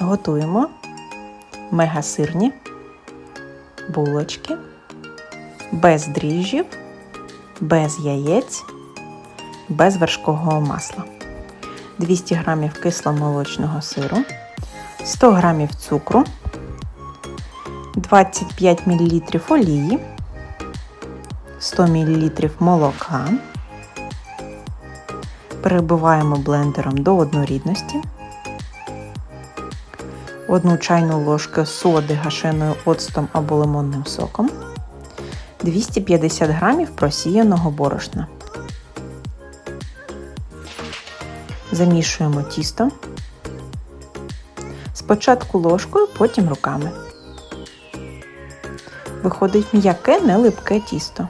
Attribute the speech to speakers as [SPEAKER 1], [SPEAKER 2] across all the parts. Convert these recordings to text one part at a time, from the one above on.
[SPEAKER 1] Готуємо мегасирні булочки без дріжджів, без яєць, без вершкового масла. 200 г кисломолочного сиру, 100 г цукру, 25 мл олії, 100 мл молока. Перебиваємо блендером до однорідності. 1 чайну ложку соди гашеною оцтом або лимонним соком, 250 г просіяного борошна. Замішуємо тісто. Спочатку ложкою, потім руками. Виходить м'яке, нелипке тісто.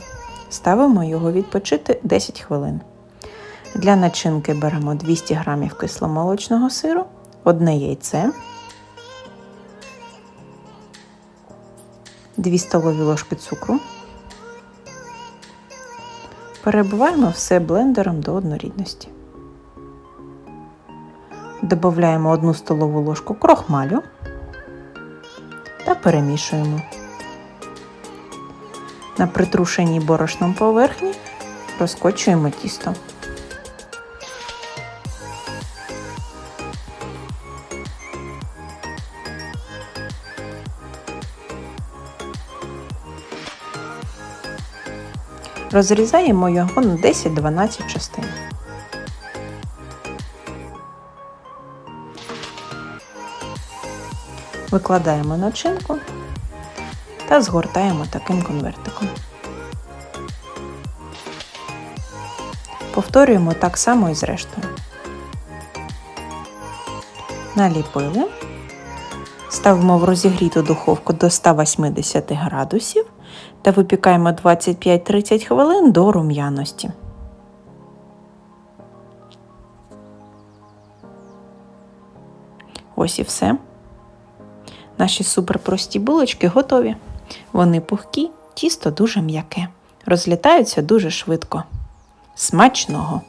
[SPEAKER 1] Ставимо його відпочити 10 хвилин. Для начинки беремо 200 г кисломолочного сиру, одне яйце, 2 столові ложки цукру. Перебиваємо все блендером до однорідності. Додаємо 1 столову ложку крохмалю та перемішуємо. На притрушеній борошном поверхні розкочуємо тісто. Розрізаємо його на 10-12 частин. Викладаємо начинку та згортаємо таким конвертиком. Повторюємо так само і з рештою. Наліпили. Ставимо в розігріту духовку до 180 градусів та випікаємо 25-30 хвилин до рум'яності. Ось і все. Наші суперпрості булочки готові. Вони пухкі, тісто дуже м'яке, розлітаються дуже швидко. Смачного!